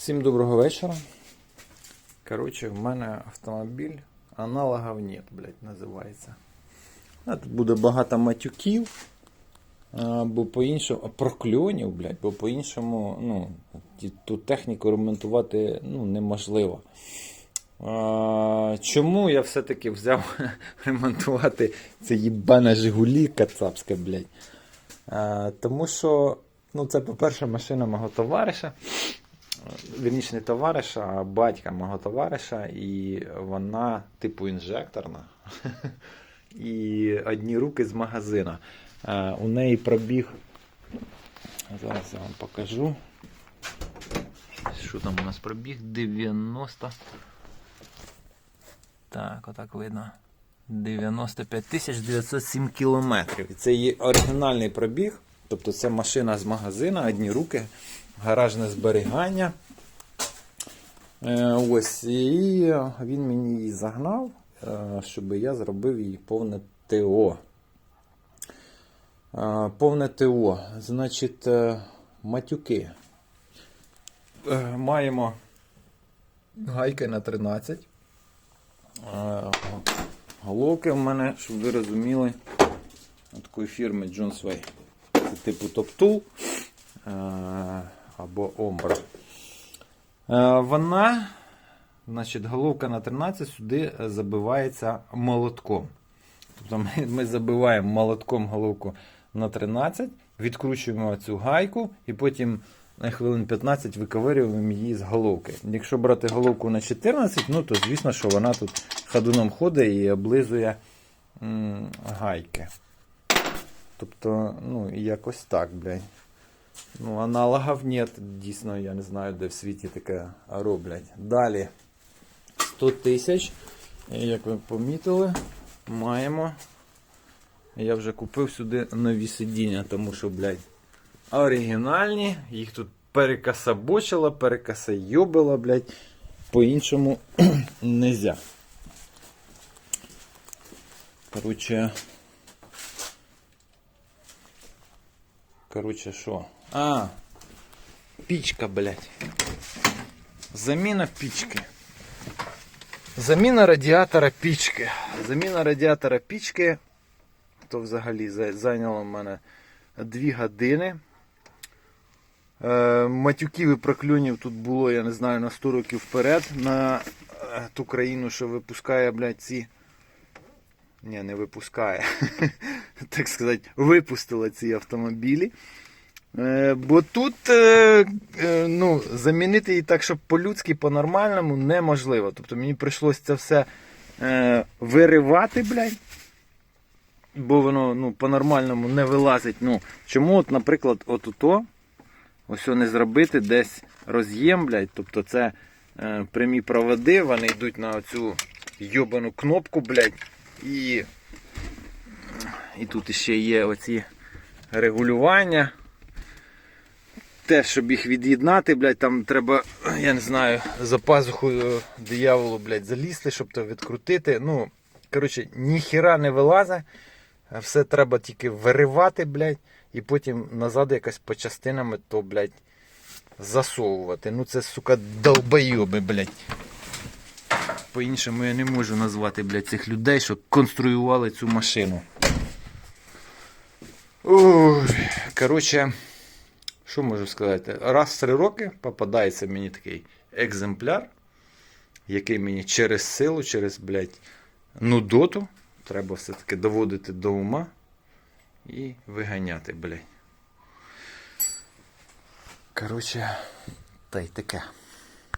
Всім доброго вечора. Коротше, в мене автомобіль аналогов нет, блядь, називається. Тут буде багато матюків, бо по-іншому, прокльонів, блядь, бо по-іншому, ну, ту техніку ремонтувати ну, неможливо. Чому я все-таки взяв ремонтувати це їбане Жигулі кацапське, блядь? Тому що, ну, це, по-перше, машина мого товариша. Вірніше не товариша, а батька мого товариша, і вона типу інжекторна. І одні руки з магазина. Е, У неї пробіг. Зараз я вам покажу. Що там у нас пробіг? 90. Так, отак видно. 95 907 кілометрів. Це її оригінальний пробіг. Тобто це машина з магазина, одні руки, гаражне зберігання. Е, ось, і він мені її загнав, е, щоб я зробив їй повне ТО. Е, Повне ТО. Значить, матюки. Маємо гайки на 13. Е, Головки в мене, щоб ви розуміли, такої фірми Way. Це типу е, або Ombra. Е, Вона, значить, головка на 13 сюди забивається молотком. Тобто ми, ми забиваємо молотком головку на 13, відкручуємо цю гайку і потім на хвилин 15 виковирюємо її з головки. Якщо брати головку на 14, ну то звісно, що вона тут ходуном ходить і облизує м, гайки. Тобто, ну, якось так, блядь. Ну, аналогів нет, дійсно, я не знаю, де в світі таке роблять. Далі 100 тисяч. Як ви помітили, маємо. Я вже купив сюди нові сидіння, тому що, блядь, оригінальні. Їх тут перекасабочило, перекасайобило, блядь. По-іншому нельзя. Короче. Короче, що? А, пічка, блядь. Заміна пічки. Заміна радіатора пічки. Заміна радіатора пічки. То взагалі зайняло в мене 2 години. Е, матюків і проклюнів тут було, я не знаю, на 100 років вперед. На е, ту країну, що випускає, блядь, ці. Ні, не випускає. так сказати, випустила ці автомобілі. Е, бо тут е, е, ну, замінити її так, щоб по-людськи, по-нормальному неможливо. Тобто мені прийшлося це все виривати, блядь. Бо воно ну, по-нормальному не вилазить. Ну, чому, от, наприклад, отуто, ось не зробити десь роз'єм, тобто це е, прямі проводи, вони йдуть на оцю йобану кнопку, блядь, і, і тут ще є оці регулювання. Те, щоб їх від'єднати, блядь, там треба, я не знаю, за пазухою дияволу, блядь, залізти, щоб то відкрутити. Ну, коротше, ніхіра не вилазить. Все треба тільки виривати, блядь, і потім назад якось по частинами то, блядь, засовувати. Ну це, сука, долбойоби, блядь. По-іншому я не можу назвати, блядь, цих людей, що конструювали цю машину. Ой, коротше, що можу сказати? Раз в три роки попадається мені такий екземпляр, який мені через силу, через, блядь, нудоту. Треба все-таки доводити до ума і виганяти, блядь. Коротше, та й таке.